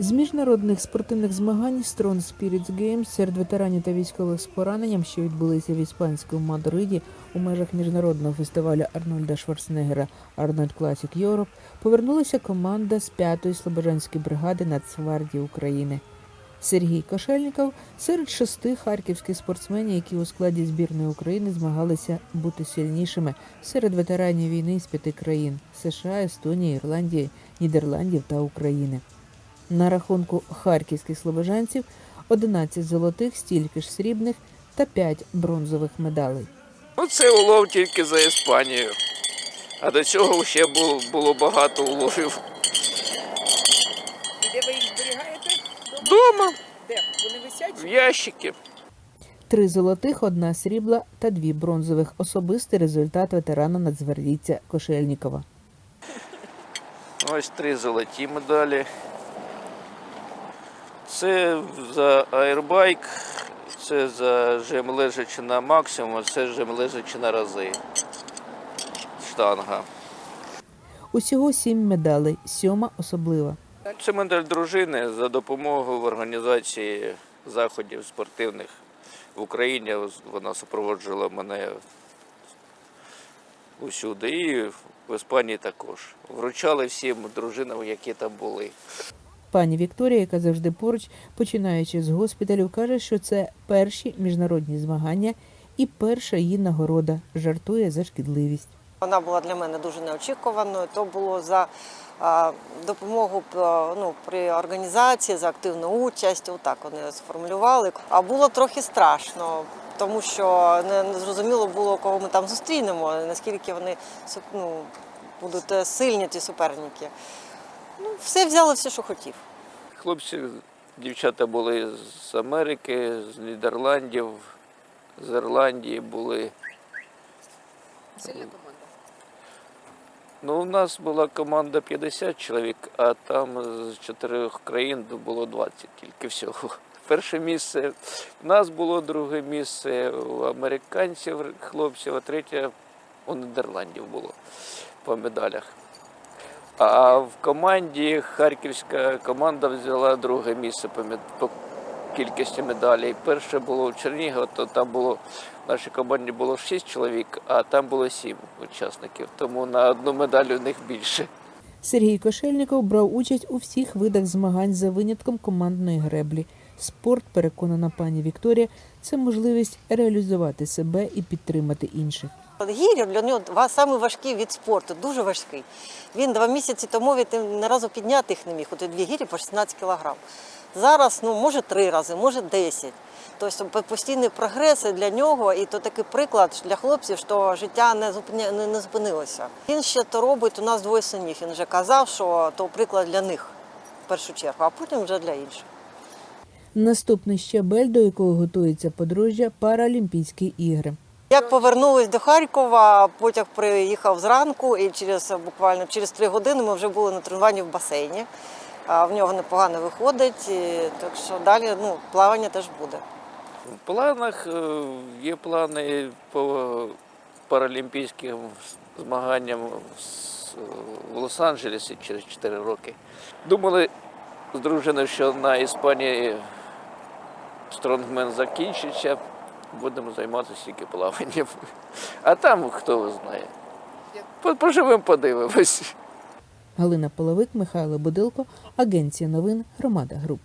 З міжнародних спортивних змагань Strong Spirits Games серед ветеранів та військових з пораненням, що відбулися в іспанському Мадриді у межах міжнародного фестивалю Арнольда Шварценеггера Arnold Classic Europe, повернулася команда з 5-ї Слобожанської бригади Нацгвардії України. Сергій Кошельников серед шести харківських спортсменів, які у складі збірної України змагалися бути сильнішими серед ветеранів війни з п'яти країн США, Естонії, Ірландії, Нідерландів та України. На рахунку харківських слобожанців 11 золотих, стільки ж срібних та 5 бронзових медалей. Ну, це улов тільки за Іспанію. А до цього ще було, було багато уловів. І де ви їх зберігаєте? Дома, Де? Вони висять? в ящики. Три золотих, одна срібла та дві бронзових особистий результат ветерана нацгвардійця Кошельнікова. Ось три золоті медалі. Це за аербайк, це за жим лежачи максимум, а це жим лежачи на рази. Штанга. Усього сім медалей, сьома особлива. Це медаль дружини за допомогою в організації заходів спортивних в Україні. Вона супроводжувала мене усюди. І в Іспанії також. Вручали всім дружинам, які там були. Пані Вікторія, яка завжди поруч, починаючи з госпіталю, каже, що це перші міжнародні змагання і перша її нагорода. Жартує за шкідливість. Вона була для мене дуже неочікуваною. То було за допомогу ну, при організації, за активну участь. Отак вони сформулювали. А було трохи страшно, тому що не, зрозуміло було, кого ми там зустрінемо, наскільки вони ну, будуть е, сильні ті суперники. Ну, все взяли все, що хотів. Хлопці, дівчата були з Америки, з Нідерландів, з Ірландії були. Сильна команда. Ну, у нас була команда 50 чоловік, а там з чотирьох країн було 20 тільки всього. Перше місце в нас було, друге місце у американців, хлопців, а третє у Нідерландів було по медалях. А в команді харківська команда взяла друге місце по, мед- по кількості медалей. Перше було в Чернігові, то там було в нашій команді було 6 чоловік, а там було 7 учасників. Тому на одну медаль у них більше. Сергій Кошельніков брав участь у всіх видах змагань за винятком командної греблі. Спорт, переконана пані Вікторія, це можливість реалізувати себе і підтримати інших. От Гіря для нього ва- самий важкий від спорту, дуже важкий. Він два місяці тому він ні разу підняти їх не міг. От дві гірі по 16 кілограм. Зараз, ну, може, три рази, може 10. Тобто постійний прогрес для нього, і то такий приклад для хлопців, що життя не, зупиня... не, не зупинилося. Він ще то робить, у нас двоє синів. Він вже казав, що то приклад для них в першу чергу, а потім вже для інших. Наступний щабель, до якого готується подружжя Паралімпійські ігри. Як повернулись до Харкова, потяг приїхав зранку, і через буквально через три години ми вже були на тренуванні в басейні. В нього непогано виходить, і, так що далі ну, плавання теж буде. В планах е, є плани по паралімпійським змаганням в Лос-Анджелесі через 4 роки. Думали з дружиною, що на Іспанії стронгмен закінчиться, будемо займатися тільки плаванням. А там хто знає. Поживемо, подивимось. Галина Половик, Михайло Будилко, Агенція новин Громада Груп.